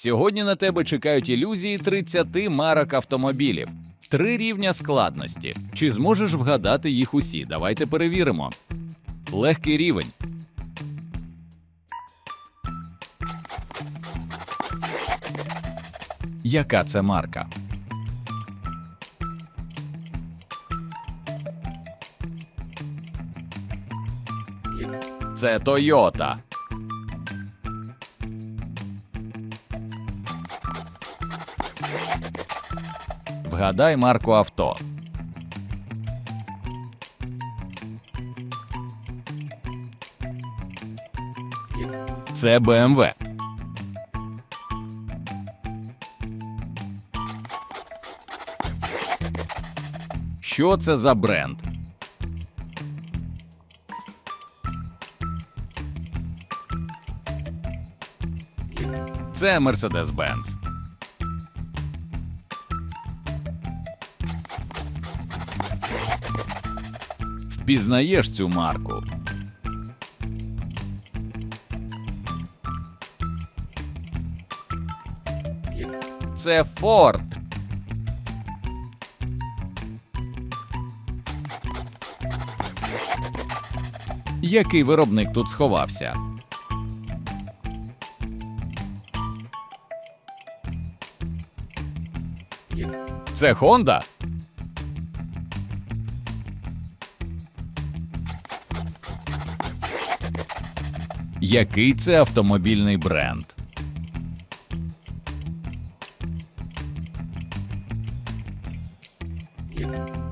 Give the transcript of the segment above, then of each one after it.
Сьогодні на тебе чекають ілюзії 30 марок автомобілів. Три рівня складності. Чи зможеш вгадати їх усі? Давайте перевіримо. Легкий рівень. Яка це марка? Це Toyota. Вгадай марку авто. Це BMW. Що це за бренд? Це Mercedes-Benz. Впізнаєш цю марку. Це Ford. Який виробник тут сховався? Це Honda? Який це автомобільний бренд?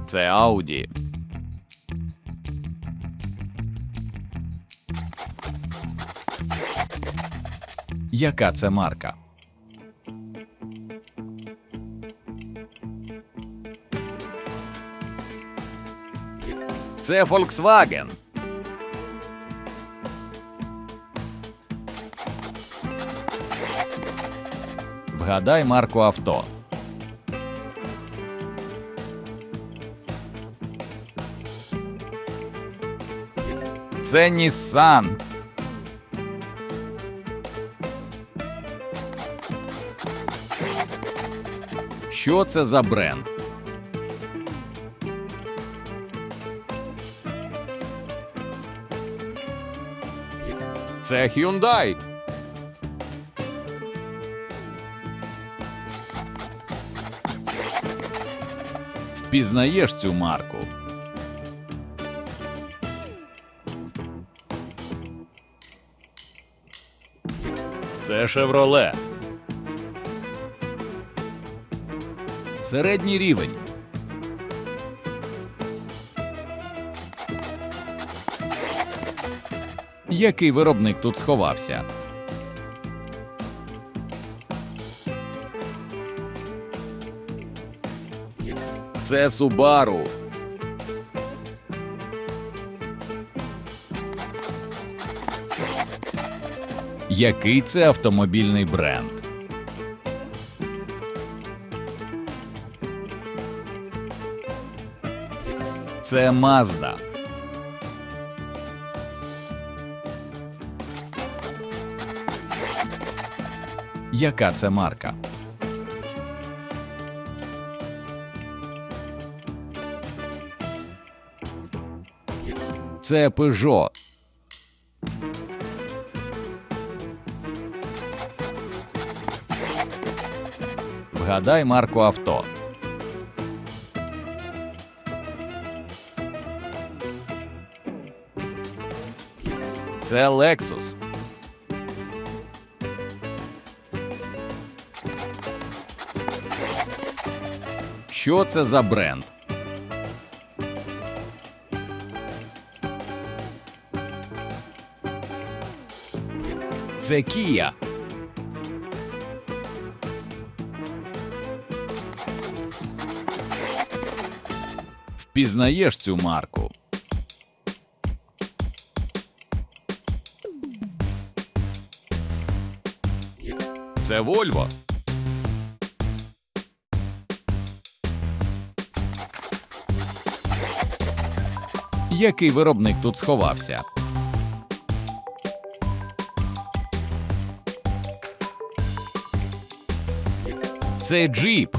Це Audi. Яка це марка? Це Volkswagen. Вгадай марку авто. Це Nissan. Що це за бренд? Це Hyundai. Впізнаєш цю марку. Це Chevrolet. Середній рівень. Який виробник тут сховався? Це Subaru. Який це автомобільний бренд? Це Mazda. Яка це марка? Це Peugeot. Вгадай марку авто. Це Lexus. Що це за бренд? Це Kia. Впізнаєш цю марку. Це Volvo. Який виробник тут сховався? Це джіп.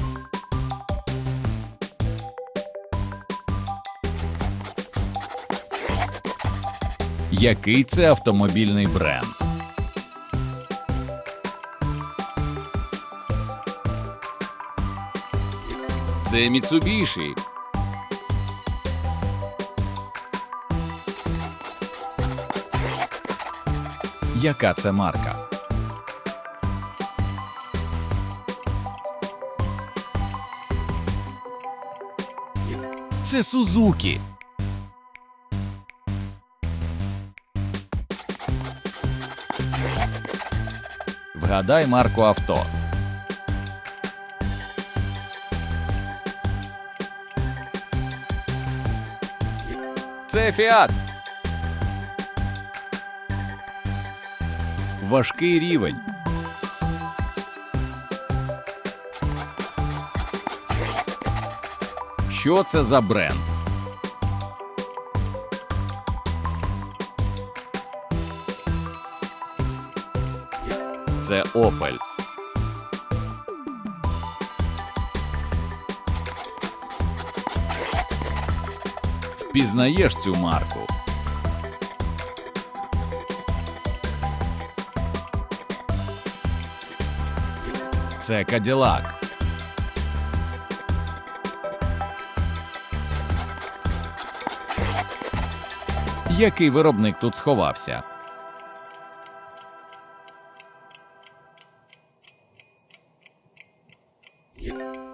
Який це автомобільний бренд? Це Mitsubishi. Яка це марка? Це Сузукі. Вгадай марку авто. Це Фіат. Важкий рівень. Що це за бренд? Це Opel. Впізнаєш цю марку? Це Каділак. Який виробник тут сховався?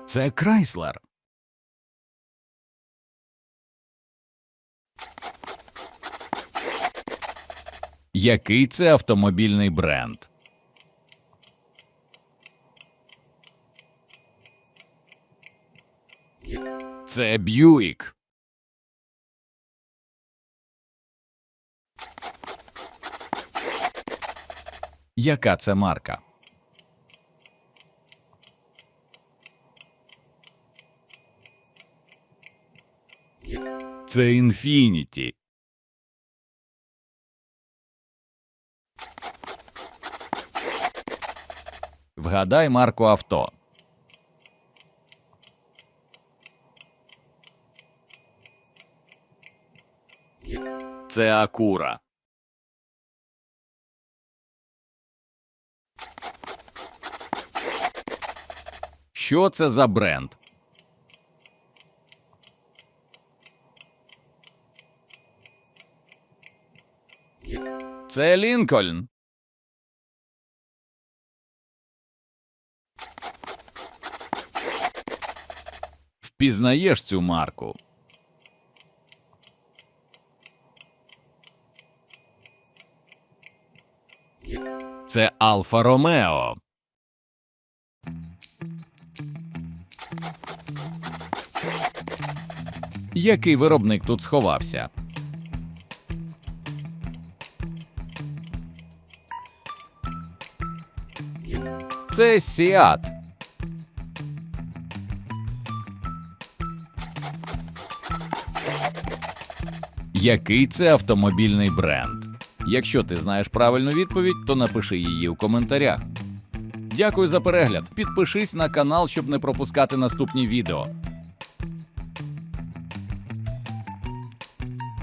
Це Крайслер. Який це автомобільний бренд? Це Б'юік. Яка це марка? Це Інфініті. Вгадай марку авто. Це Акура. Що це за бренд? Це Лінкольн. Впізнаєш цю марку? Це Алфа Ромео. Який виробник тут сховався? Це Сіат. Який це автомобільний бренд? Якщо ти знаєш правильну відповідь, то напиши її у коментарях. Дякую за перегляд. Підпишись на канал, щоб не пропускати наступні відео.